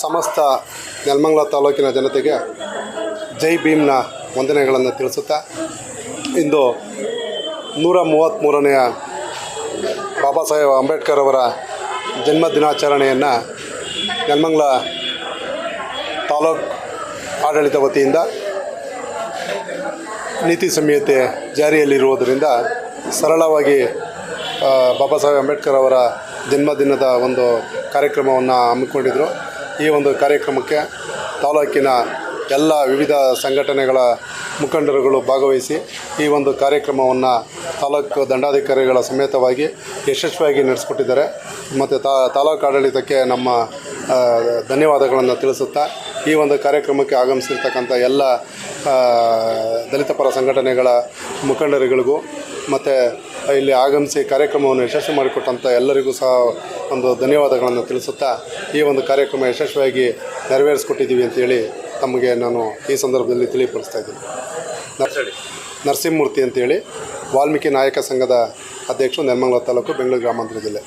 ಸಮಸ್ತ ನೆಲಮಂಗಲ ತಾಲೂಕಿನ ಜನತೆಗೆ ಜೈ ಭೀಮ್ನ ವಂದನೆಗಳನ್ನು ತಿಳಿಸುತ್ತಾ, ಇಂದು ನೂರ ಮೂವತ್ತ್ಮೂರನೆಯ ಬಾಬಾ ಸಾಹೇಬ್ ಅಂಬೇಡ್ಕರ್ ಅವರ ಜನ್ಮ ದಿನಾಚರಣೆಯನ್ನು ನೆಲಮಂಗಲ ತಾಲೂಕು ಆಡಳಿತ ವತಿಯಿಂದ ನೀತಿ ಸಂಹಿತೆ ಜಾರಿಯಲ್ಲಿರುವುದರಿಂದ ಸರಳವಾಗಿ ಬಾಬಾ ಸಾಹೇಬ್ ಅಂಬೇಡ್ಕರ್ ಅವರ ಜನ್ಮದಿನದ ಒಂದು ಕಾರ್ಯಕ್ರಮವನ್ನು ಹಮ್ಮಿಕೊಂಡಿದ್ದರು ಈ ಒಂದು ಕಾರ್ಯಕ್ರಮಕ್ಕೆ ತಾಲೂಕಿನ ಎಲ್ಲ ವಿವಿಧ ಸಂಘಟನೆಗಳ ಮುಖಂಡರುಗಳು ಭಾಗವಹಿಸಿ ಈ ಒಂದು ಕಾರ್ಯಕ್ರಮವನ್ನು ತಾಲೂಕು ದಂಡಾಧಿಕಾರಿಗಳ ಸಮೇತವಾಗಿ ಯಶಸ್ವಿಯಾಗಿ ನಡೆಸ್ಕೊಟ್ಟಿದ್ದಾರೆ. ಮತ್ತು ತಾಲೂಕು ಆಡಳಿತಕ್ಕೆ ನಮ್ಮ ಧನ್ಯವಾದಗಳನ್ನು ತಿಳಿಸುತ್ತಾ ಈ ಒಂದು ಕಾರ್ಯಕ್ರಮಕ್ಕೆ ಆಗಮಿಸಿರ್ತಕ್ಕಂಥ ಎಲ್ಲ ದಲಿತ ಪರ ಸಂಘಟನೆಗಳ ಮುಖಂಡರುಗಳಿಗೂ ಮತ್ತು ಇಲ್ಲಿ ಆಗಮಿಸಿ ಕಾರ್ಯಕ್ರಮವನ್ನು ಯಶಸ್ವಿ ಮಾಡಿಕೊಟ್ಟಂಥ ಎಲ್ಲರಿಗೂ ಸಹ ಒಂದು ಧನ್ಯವಾದಗಳನ್ನು ತಿಳಿಸುತ್ತಾ ಈ ಒಂದು ಕಾರ್ಯಕ್ರಮ ಯಶಸ್ವಿಯಾಗಿ ನೆರವೇರಿಸ್ಕೊಟ್ಟಿದ್ದೀವಿ ಅಂತೇಳಿ ತಮಗೆ ನಾನು ಈ ಸಂದರ್ಭದಲ್ಲಿ ತಿಳಿಯಪಡಿಸ್ತಾ ಇದ್ದೀನಿ. ನರ್- ನರಸಿಂಹಮೂರ್ತಿ ಅಂತೇಳಿ ವಾಲ್ಮೀಕಿ ನಾಯಕ ಸಂಘದ ಅಧ್ಯಕ್ಷರು ನೆಲಮಂಗಲ ತಾಲೂಕು ಬೆಂಗಳೂರು ಗ್ರಾಮಾಂತರ ಜಿಲ್ಲೆ.